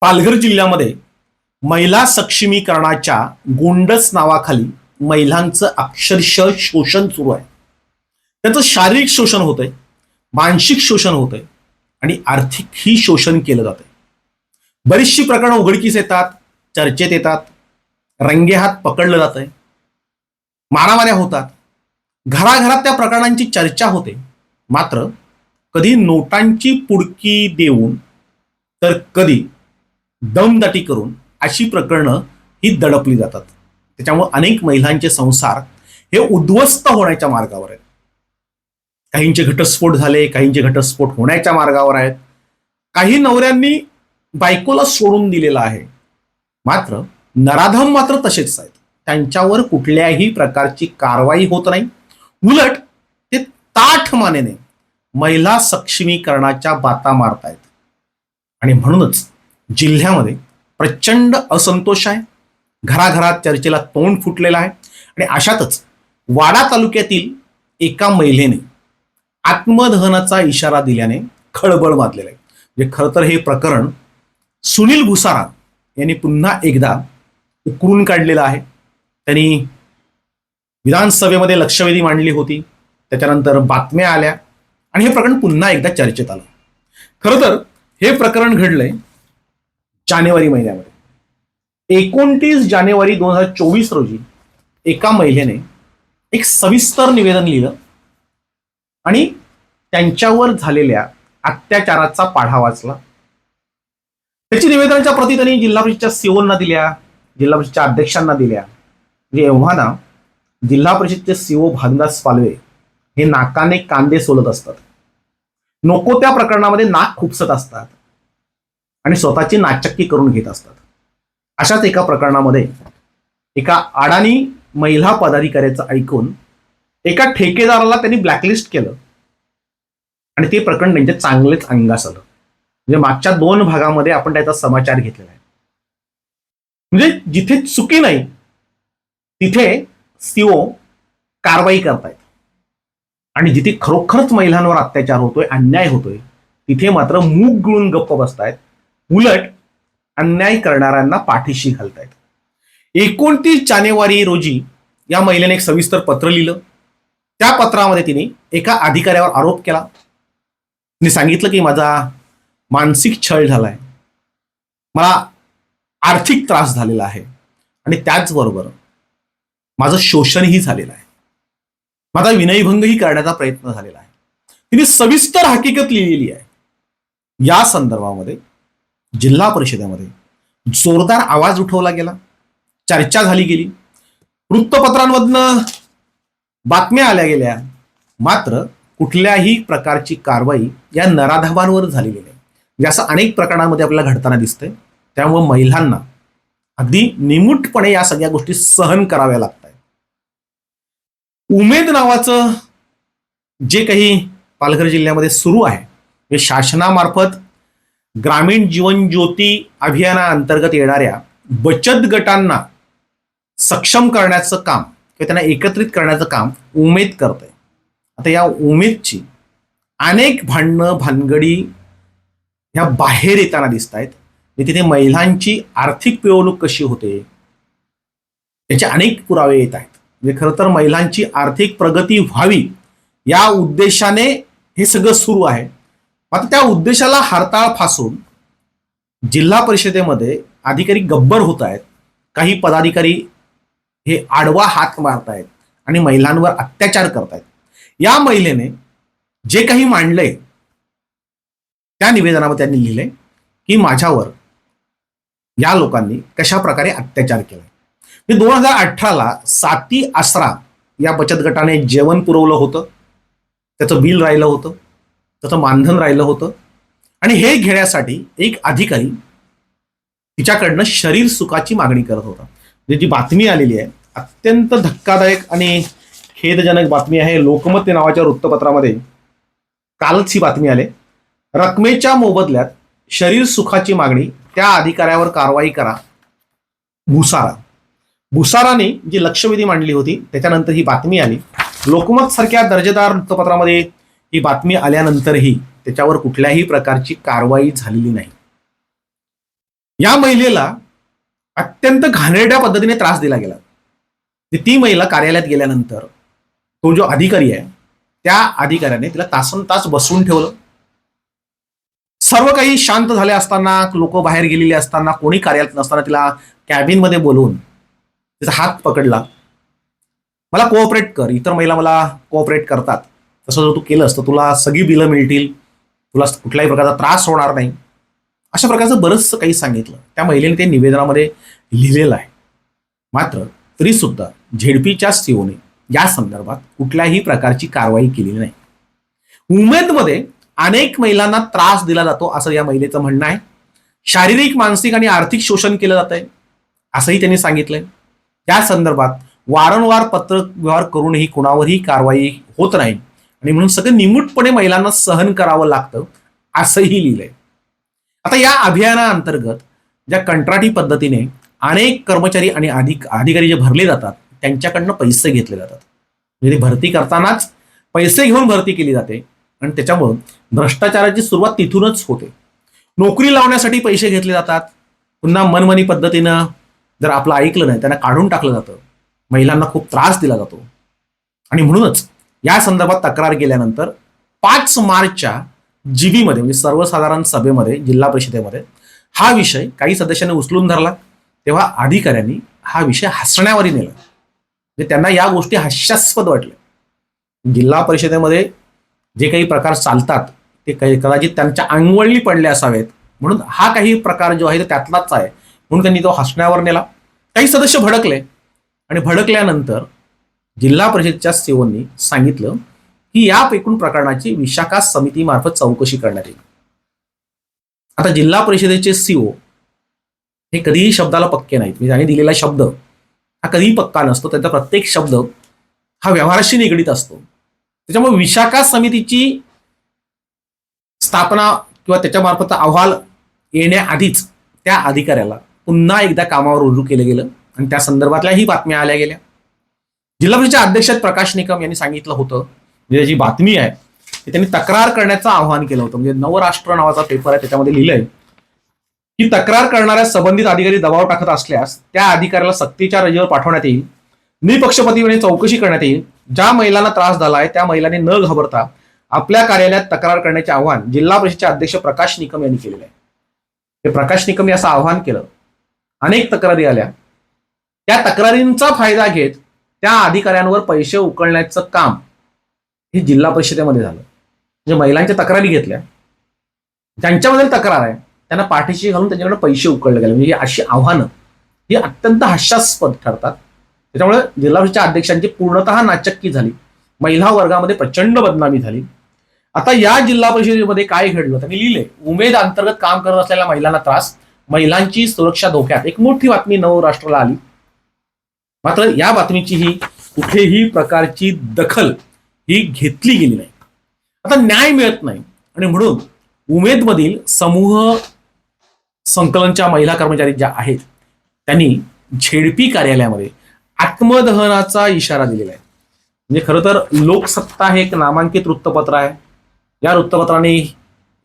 पालघर जिल्ह्यामध्ये महिला सक्षमीकरणाच्या गोंडस नावाखाली महिलांचं अक्षरशः शोषण सुरू आहे. त्याचं शारीरिक शोषण होतंय मानसिक शोषण होतंय आणि आर्थिकही शोषण केलं जातंय. बरीचशी प्रकरणं उघडकीस येतात चर्चेत येतात रंगेहात पकडलं जातंय मारामाऱ्या होतात. घराघरात त्या प्रकरणांची चर्चा होते. मात्र कधी नोटांची पुडकी देऊन तर कधी दमदाटी करून अशी प्रकरणं ही दडपली जातात. त्याच्यामुळे अनेक महिलांचे संसार हे उद्ध्वस्त होण्याच्या मार्गावर आहेत. काहींचे घटस्फोट झाले काहींचे घटस्फोट होण्याच्या मार्गावर आहेत. काही नवऱ्यांनी बायकोला सोडून दिलेला आहे. मात्र नराधम मात्र तसेच आहेत. त्यांच्यावर कुठल्याही प्रकारची कारवाई होत नाही. उलट ते ताठ मानेने महिला सक्षमीकरणाच्या बाता मारतायत. आणि म्हणूनच जिल्ह्यामध्ये प्रचंड असंतोष आहे. घराघरात चर्चेला तोंड फुटलेलं आहे. आणि अशातच वाडा तालुक्यातील एका महिलेने आत्मदहनाचा इशारा दिल्याने खळबळ वाजलेला आहे. म्हणजे खरं तर हे प्रकरण सुनील भुसारा यांनी पुन्हा एकदा उकरून काढलेलं आहे. त्यांनी विधानसभेमध्ये लक्षवेधी मांडली होती. त्याच्यानंतर बातम्या आल्या. आणि हे प्रकरण पुन्हा एकदा चर्चेत आलं. खरं तर हे प्रकरण घडलंय जानेवारी महिन्यामध्ये. एकोणतीस जानेवारी दोन हजार चोवीस रोजी एका महिलेने एक सविस्तर निवेदन लिहिलं आणि त्यांच्यावर झालेल्या अत्याचाराचा पाढा वाचला. त्याची निवेदनाच्या प्रती त्यांनी जिल्हा परिषदच्या सीओना दिल्या जिल्हा परिषदच्या अध्यक्षांना दिल्या. म्हणजे एव्हा ना जिल्हा परिषदचे सीओ भागदास पालवे हे नाकाने कांदे सोलत असतात. नको त्या प्रकरणामध्ये नाक खुपसत असतात. आणि स्वतःची नाचक्की करून घेत असतात. अशाच एका प्रकरणामध्ये एका अडाणी महिला पदाधिकाऱ्याचं ऐकून एका ठेकेदाराला त्यांनी ब्लॅकलिस्ट केलं. आणि ते प्रकरण त्यांच्या चांगलेच अंगास आलं म्हणजे मागच्या दोन भागामध्ये आपण त्याचा समाचार घेतलेला आहे. म्हणजे जिथे चुकी नाही तिथे सीओ कारवाई करतायत. आणि जिथे खरोखरच महिलांवर अत्याचार होतोय अन्याय होतोय तिथे मात्र मूग गुळून गप्प बसतायत. उलट अन्याय करणाऱ्यांना पाठीशी घालतायत. एकोणतीस जानेवारी रोजी या महिलेने एक सविस्तर पत्र लिहिलं. त्या पत्रामध्ये तिने एका अधिकाऱ्यावर आरोप केला. तिने सांगितलं की माझा मानसिक छळ झालाय. मला आर्थिक त्रास झालेला आहे. आणि त्याचबरोबर माझं शोषणही झालेलं आहे. माझा विनयभंगही करण्याचा प्रयत्न झालेला आहे. तिने सविस्तर हकीकत लिहिलेली आहे. या संदर्भामध्ये जिल्हा परिषदेमध्ये जोरदार आवाज उठवला गेला. चर्चा झाली गेली. वृत्तपत्रांमधनं बातम्या आल्या गेल्या. मात्र कुठल्याही प्रकारची कारवाई या नराधमांवर झालेली नाही म्हणजे असं अनेक प्रकरणांमध्ये आपल्याला घडताना दिसतंय. त्यामुळे महिलांना अगदी निमूटपणे या सगळ्या गोष्टी सहन कराव्या लागतात उमेद नावाचं जे काही पालघर जिल्ह्यामध्ये सुरू आहे हे शासनामार्फत ग्रामीण जीवन ज्योती अभियानाअंतर्गत येणाऱ्या बचत गटांना सक्षम करण्याचं काम किंवा त्यांना एकत्रित करण्याचं काम उमेद करतंय. आता या उमेदची अनेक भांडणं भानगडी ह्या बाहेर येताना दिसत आहेत तिथे महिलांची आर्थिक पिळवणूक कशी होते याचे अनेक पुरावे येत आहेत. म्हणजे खरं तर महिलांची आर्थिक प्रगती व्हावी या उद्देशाने हे सगळं सुरू आहे. आता त्या उद्देशाला हरताळ फासून जिल्हा परिषदेमध्ये अधिकारी गब्बर होत आहेत. काही पदाधिकारी हे आडवा हात मारतायत आणि महिलांवर अत्याचार करतायत या महिलेने जे काही मांडलंय त्या निवेदनामध्ये त्यांनी लिहिलंय की माझ्यावर या लोकांनी कशा प्रकारे अत्याचार केलाय. दोन हजार अठराला साती आसरा या बचत गटाने जेवण पुरवलं होतं. त्याचं बिल राहिलं होतं. त्याचं मानधन राहिलं होतं. आणि हे घेण्यासाठी एक अधिकारी तिच्याकडनं शरीर सुखाची मागणी करत होता. म्हणजे जी बातमी आलेली आहे अत्यंत धक्कादायक आणि खेदजनक बातमी आहे. लोकमत नावाच्या वृत्तपत्रामध्ये कालच ही बातमी आले. रकमेच्या मोबदल्यात शरीर सुखाची मागणी त्या अधिकाऱ्यावर कारवाई करा. भुसारा. भुसाराने जी लक्षवेधी मांडली होती त्याच्यानंतर ही बातमी आली. लोकमत सारख्या दर्जेदार वृत्तपत्रामध्ये ही बातमी आल्यानंतरही त्याच्यावर कुठल्याही प्रकारची कारवाई झालेली नाही. या महिलेला अत्यंत घाणेरड्या पद्धतीने त्रास दिला गेला. ती महिला कार्यालयात गेल्यानंतर तो जो अधिकारी आहे त्या अधिकाऱ्याने तिला तासन तास बसवून ठेवलं. सर्व काही शांत झाले असताना लोक बाहेर गेलेले असताना कोणी कार्यालयात नसताना तिला कॅबिनमध्ये बोलवून तिचा हात पकडला. मला कोऑपरेट कर. इतर महिला मला कोऑपरेट करतात. तसं जर तू केलंस तर तुला सगळी बिलं मिळतील. तुला कुठल्याही प्रकारचा त्रास होणार नाही. अशा प्रकारचं बरंचसं काही सांगितलं. त्या महिलेने ते निवेदनामध्ये लिहिलेलं आहे. मात्र तरी सुद्धा झेडपीच्या सीओने या संदर्भात कुठल्याही प्रकारची कारवाई केलेली नाही. उमेदमध्ये अनेक महिलांना त्रास दिला जातो असं या महिलेचं म्हणणं आहे. शारीरिक मानसिक आणि आर्थिक शोषण केलं जात आहे असंही त्यांनी सांगितलंय. त्या संदर्भात वारंवार पत्र व्यवहार करूनही कुणावरही कारवाई होत नाही. आणि म्हणून सगळं निमूटपणे महिलांना सहन करावं लागतं असंही लिहिलंय. आता या अभियानाअंतर्गत ज्या कंत्राटी पद्धतीने अनेक कर्मचारी आणि अधिक अधिकारी जे भरले जातात त्यांच्याकडनं पैसे घेतले जातात. म्हणजे भरती करतानाच पैसे घेऊन भरती केली जाते आणि त्याच्यामुळं भ्रष्टाचाराची सुरुवात तिथूनच होते. नोकरी लावण्यासाठी पैसे घेतले जातात. पुन्हा मनमनी पद्धतीनं जर आपलं ऐकलं नाही त्यांना काढून टाकलं जातं. महिलांना खूप त्रास दिला जातो. आणि म्हणूनच या संदर्भात तक्रार केल्यानंतर पाच मार्चच्या जीबीमध्ये म्हणजे सर्वसाधारण सभेमध्ये जिल्हा परिषदेमध्ये हा विषय काही सदस्यांनी उचलून धरला. तेव्हा अधिकाऱ्यांनी हा विषय हसण्यावरही नेला. म्हणजे त्यांना या गोष्टी हास्यास्पद वाटल्या. जिल्हा परिषदेमध्ये जे काही प्रकार चालतात ते काही कदाचित त्यांच्या अंगवळणी पडले असावेत. म्हणून हा काही प्रकार जो आहे तो त्यातलाच आहे. म्हणून त्यांनी तो हसण्यावर नेला. काही सदस्य भडकले. आणि भडकल्यानंतर जिल्हा परिषदच्या सीओनी सांगितलं की या एकूण प्रकरणाची विशाखा समितीमार्फत चौकशी करण्यात येईल. आता जिल्हा परिषदेचे सीओ हे कधीही शब्दाला पक्के नाहीत. म्हणजे त्याने दिलेला शब्द हा कधीही पक्का नसतो. त्याचा प्रत्येक शब्द हा व्यवहाराशी निगडीत असतो. त्याच्यामुळे विशाखा समितीची स्थापना किंवा त्याच्यामार्फत अहवाल येण्याआधीच त्या अधिकाऱ्याला पुन्हा एकदा कामावर रुजू केलं गेलं आणि त्या संदर्भातल्याही बातम्या आल्या गेल्या. जिल्हा परिषदेच्या अध्यक्ष प्रकाश निकम यांनी सांगितलं होतं म्हणजे जी बातमी आहे त्यांनी तक्रार करण्याचं आवाहन केलं होतं. म्हणजे नवराष्ट्र नावाचा पेपर आहे त्याच्यामध्ये लिहिलंय की तक्रार करणाऱ्या संबंधित अधिकारी दबाव टाकत असल्यास त्या अधिकाऱ्याला सक्तीच्या रजेवर पाठवण्यात येईल. निपक्षपतीपणे चौकशी करण्यात येईल. ज्या महिलांना त्रास झाला आहे त्या महिलांनी न घाबरता आपल्या कार्यालयात तक्रार करण्याचे आव्हान जिल्हा परिषदेचे अध्यक्ष प्रकाश निकम यांनी केलेलं आहे. ते प्रकाश निकम यांनी असं आवाहन केलं. अनेक तक्रारी आल्या. त्या तक्रारींचा फायदा घेत त्या अधिकाऱ्यांवर पैसे उकळण्याचं काम हे जिल्हा परिषदेमध्ये झालं. म्हणजे महिलांच्या तक्रारी घेतल्या ज्यांच्यामध्ये तक्रार आहे. त्यांना पाठीशी घालून त्यांच्याकडे पैसे उकळले गेले. म्हणजे ही अशी आव्हानं ही अत्यंत हास्यास्पद ठरतात. त्याच्यामुळे जिल्हा परिषदेच्या अध्यक्षांची पूर्णतः नाचक्की झाली. महिला वर्गामध्ये प्रचंड बदनामी झाली. आता या जिल्हा परिषदेमध्ये काय घडलं? त्यांनी लिहिले उमेद अंतर्गत काम करत असलेल्या महिलांना त्रास महिलांची सुरक्षा धोक्यात. एक मोठी बातमी नवराष्ट्राला आली. मात्र या बातमीची ही कुठेही प्रकारची दखल ही घेतली गेली नाही. आता न्याय मिळत नाही आणि म्हणून उमेदमधील समूह संकलनच्या महिला कर्मचारी ज्या आहेत त्यांनी झेडपी कार्यालयामध्ये आत्मदहनाचा इशारा दिलेला आहे. म्हणजे खरं तर लोकसत्ता हे एक नामांकित वृत्तपत्र आहे. या वृत्तपत्राने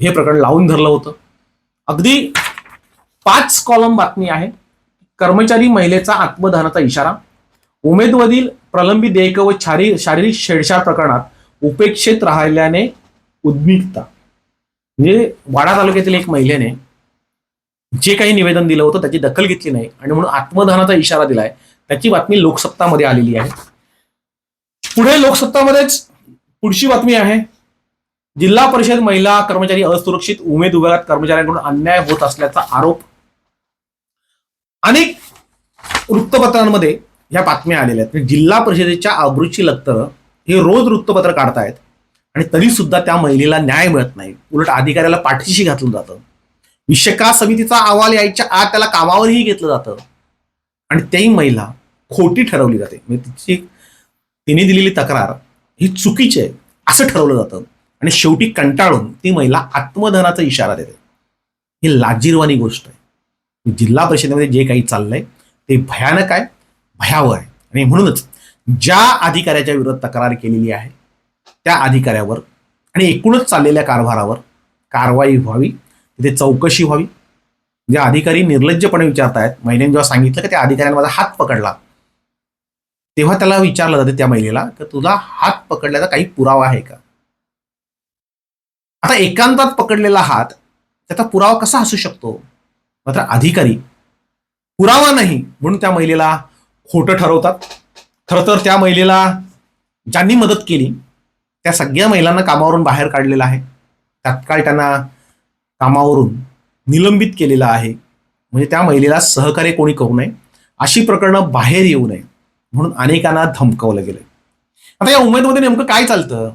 हे प्रकरण लावून धरलं होतं. अगदी पाच कॉलम बातमी आहे. कर्मचारी महिलेचा आत्मदहनाचा इशारा. उमेदवरील प्रलंबित देयक व शारी शारीरिक छेडछाड प्रकरणात उपेक्षित राहिल्याने उद्विग्नता. म्हणजे वाडा तालुक्यातील एक महिलेने जे काही निवेदन दिलं होतं त्याची दखल घेतली नाही आणि म्हणून आत्मदहनाचा इशारा दिलाय. त्याची बातमी लोकसत्तामध्ये आलेली आहे. पुढे लोकसत्तामध्येच पुढची बातमी आहे. जिल्हा परिषद महिला कर्मचारी असुरक्षित उमेद विभागात कर्मचाऱ्यांकडून अन्याय होत असल्याचा आरोप. अनेक वृत्तपत्रांमध्ये या बातम्या आलेल्या आहेत. म्हणजे जिल्हा परिषदेच्या आबरूची लक्तरं हे रोज वृत्तपत्र काढतायत आणि तरी सुद्धा त्या महिलेला न्याय मिळत नाही. उलट अधिकाऱ्याला पाठीशी घातलं जातं. विषका समितीचा अहवाल यायच्या आत त्याला कामावरही घेतलं जातं. आणि तेही महिला खोटी ठरवली जाते. म्हणजे तिची तिने दिलेली तक्रार ही चुकीची आहे असं ठरवलं जातं. आणि शेवटी कंटाळून ती महिला आत्मधनाचा इशारा देते. ही लाजीरवाणी गोष्ट आहे. जिल्हा परिषदेमध्ये जे काही चाललंय ते भयानक आहे. भयावह आहे. आणि म्हणूनच ज्या अधिकाऱ्याच्या विरोधात तक्रार केलेली आहे त्या अधिकाऱ्यावर आणि एकूणच चाललेल्या कारभारावर कारवाई व्हावी तिथे चौकशी व्हावी. जे अधिकारी निर्लज्जपणे विचारतायत महिलेने जेव्हा सांगितलं की त्या अधिकाऱ्याने माझा हात पकडला तेव्हा त्याला विचारलं जाते त्या महिलेला की तुला हात पकडल्याचा काही पुरावा आहे का? आता एकांतात पकडलेला हात त्याचा पुरावा कसा असू शकतो? मात्र अधिकारी पुरावा नाही म्हणून त्या महिलेला खोटं ठरवतात. खरं तर त्या महिलेला ज्यांनी मदत केली त्या सगळ्या महिलांना कामावरून बाहेर काढलेलं आहे. तात्काळ त्यांना कामावरून निलंबित केलेलं आहे. म्हणजे त्या महिलेला सहकार्य कोणी करू नये अशी प्रकरणं बाहेर येऊ नये म्हणून अनेकांना धमकवलं गेलं आता या उमेदमध्ये नेमकं काय चालतं?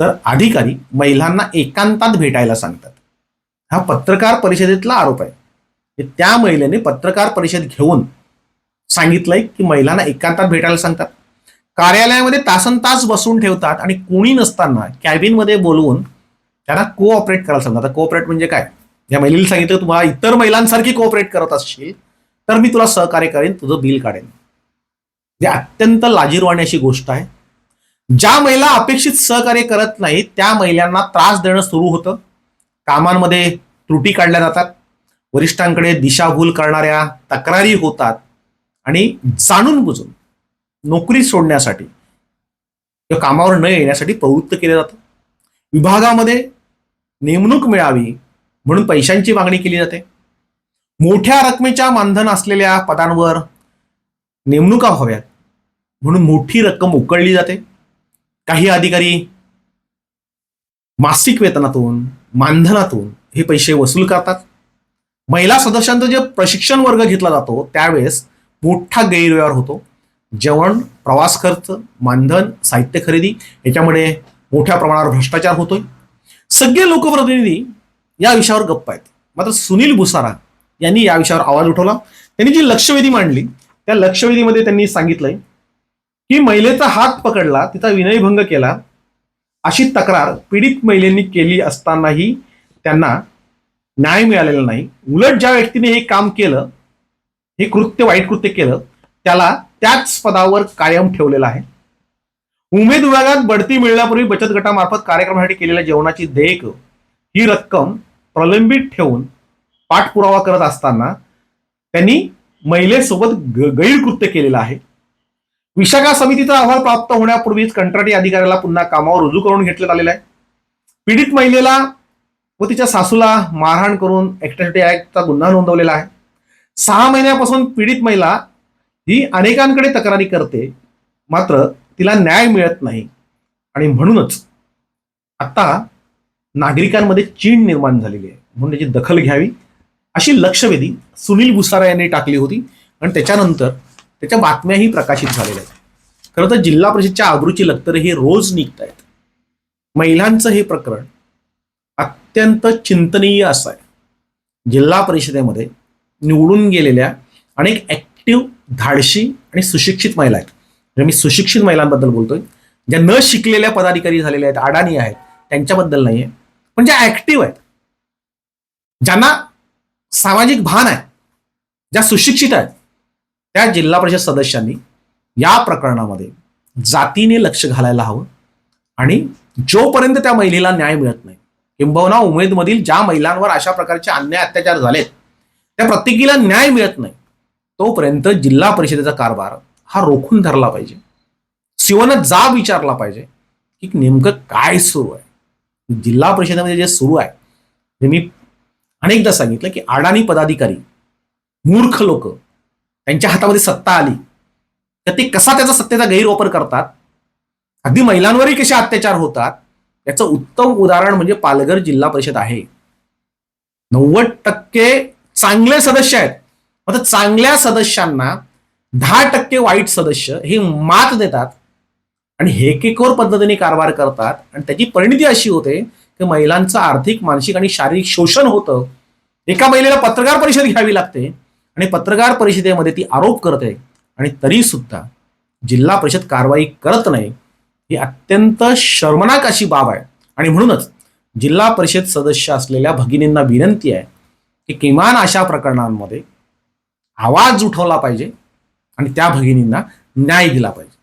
तर अधिकारी महिलांना एकांतात भेटायला सांगतात. हा पत्रकार परिषदेतला आरोप आहे. की त्या महिलेने पत्रकार परिषद घेऊन सांगितलंय की महिलांना एकांतात भेटायला सांगतात. कार्यालयामध्ये तासन तास बसून ठेवतात आणि कोणी नसताना कॅबिनमध्ये बोलवून त्यांना कोऑपरेट करायला सांगतात. आता कोऑपरेट म्हणजे काय? या महिलेला सांगितलं तुम्हाला इतर महिलांसारखी कोऑपरेट करत असशील तर मी तुला सहकार्य करेन तुझं बिल काढेन. जे अत्यंत लाजीरवाणी अशी गोष्ट आहे. ज्या महिला अपेक्षित सहकार्य करत नाहीत त्या महिलांना त्रास देणं सुरू होतं. कामांमध्ये त्रुटी काढल्या जातात. वरिष्ठांकडे दिशाभूल करणाऱ्या तक्रारी होतात. आणि जाणून बुजून नोकरी सोडण्यासाठी किंवा कामावर न येण्यासाठी प्रवृत्त केलं जातं. विभागामध्ये नेमणूक मिळावी म्हणून पैशांची मागणी केली जाते. मोठ्या रकमेच्या मानधन असलेल्या पदांवर नेमणुका व्हाव्यात म्हणून मोठी रक्कम उकळली जाते. काही अधिकारी मासिक वेतनातून मानधनातून हे पैसे वसूल करतात. महिला सदस्यांचं जे प्रशिक्षण वर्ग घेतला जातो त्यावेळेस मोठा गैरव्यवहार होतो. जेवण प्रवास खर्च मानधन साहित्य खरेदी याच्यामुळे मोठ्या प्रमाणावर भ्रष्टाचार होतोय. सगळे लोकप्रतिनिधी या विषयावर गप्प आहेत. मात्र सुनील भुसारा यांनी या विषयावर आवाज उठवला. त्यांनी जी लक्षवेधी मांडली त्या लक्षवेधीमध्ये त्यांनी सांगितलंय की महिलेचा हात पकडला तिचा विनयभंग केला अशी तक्रार पीडित महिलेंनी केली असतानाही त्यांना न्याय मिळालेला नाही. उलट ज्या व्यक्तीने हे काम केलं हे कृत्य वाईट कृत्य केलं त्याला त्याच पदावर कायम ठेवलेलं आहे. उमेद विभागात बढती मिळण्यापूर्वी बचत गटामार्फत कार्यक्रमासाठी केलेल्या जेवणाची देयक ही रक्कम प्रलंबित ठेवून पाठपुरावा करत असताना त्यांनी महिलेसोबत ग- गैरकृत्य केलेलं आहे. विशाखा समितीचा अहवाल प्राप्त होण्यापूर्वीच कंत्राटी अधिकाऱ्याला पुन्हा कामावर रुजू करून घेतण्यात आलेला आहे. पीडित महिलेला व तिच्या सासूला मारहाण करून ऍक्टिव्हिटी ऍक्टचा गुन्हा नोंदवलेला आहे. सहा महिन्यापासून पीडित महिला ही अनेकांकडे तक्रारी करते मात्र तिला न्याय मिळत नाही. आणि म्हणूनच आता नागरिकांमध्ये चीड निर्माण झालेली आहे. म्हणून त्याची दखल घ्यावी. अशी लक्षवेधी सुनील भुसारा यांनी टाकली होती आणि त्याच्यानंतर त्याच्या बातम्याही प्रकाशित झालेल्या आहेत. खरं तर जिल्हा परिषदच्या आबरूची लक्तरे हे रोज निघत आहेत महिलांचं हे प्रकरण अत्यंत चिंतनीय असं आहे. जिल्हा परिषदेमध्ये निवडून गेलेल्या अनेक ॲक्टिव्ह धाडशी आणि सुशिक्षित महिला आहेत. म्हणजे मी सुशिक्षित महिलांबद्दल बोलतोय. ज्या न शिकलेल्या पदाधिकारी झालेल्या आहेत अडाणी आहेत त्यांच्याबद्दल नाहीये. पण ज्या ऍक्टिव्ह आहेत ज्यांना सामाजिक भान आहे ज्या सुशिक्षित आहेत त्या जिल्हा परिषद सदस्यांनी या प्रकरणामध्ये जातीने लक्ष घालायला हवं आणि जोपर्यंत त्या महिलेला न्याय मिळत नाही किंबहुना उमेदमधील ज्या महिलांवर अशा प्रकारचे अन्याय अत्याचार झालेत त्या प्रत्येकीला न्याय मिळत नाही. तोपर्यंत जिल्हा परिषदेचा कारभार हा रोखून धरला पाहिजे. शिवनं जा विचारला पाहिजे की नेमकं काय सुरू आहे? जिल्हा परिषदेमध्ये जे सुरू आहे हे मी अनेकदा सांगितलं की अडाणी पदाधिकारी मूर्ख लोक त्यांच्या हातामध्ये सत्ता आली तर ते कसा त्याचा सत्तेचा गैरवापर करतात? अगदी महिलांवरही कसे अत्याचार होतात? याचं उत्तम उदाहरण म्हणजे पालघर जिल्हा परिषद आहे. नव्वद टक्के चांगले सदस्य आहेत. आता चांगल्या सदस्यांना दहा टक्के वाईट सदस्य हे मात देतात आणि हेकेकोर पद्धतीने कारभार करतात. आणि त्याची परिणिती अशी होते की महिलांचं आर्थिक मानसिक आणि शारीरिक शोषण होतं. एका महिलेला पत्रकार परिषद घ्यावी लागते आणि पत्रकार परिषदेमध्ये ती आरोप करते. आणि तरी सुद्धा जिल्हा परिषद कारवाई करत नाही ही अत्यंत शर्मनाक अशी बाब आहे. आणि म्हणूनच जिल्हा परिषद सदस्य असलेल्या भगिनींना विनंती आहे की किमान अशा प्रकरणांमध्ये आवाज उठवला पाहिजे आणि त्या भगिनींना न्याय दिला पाहिजे.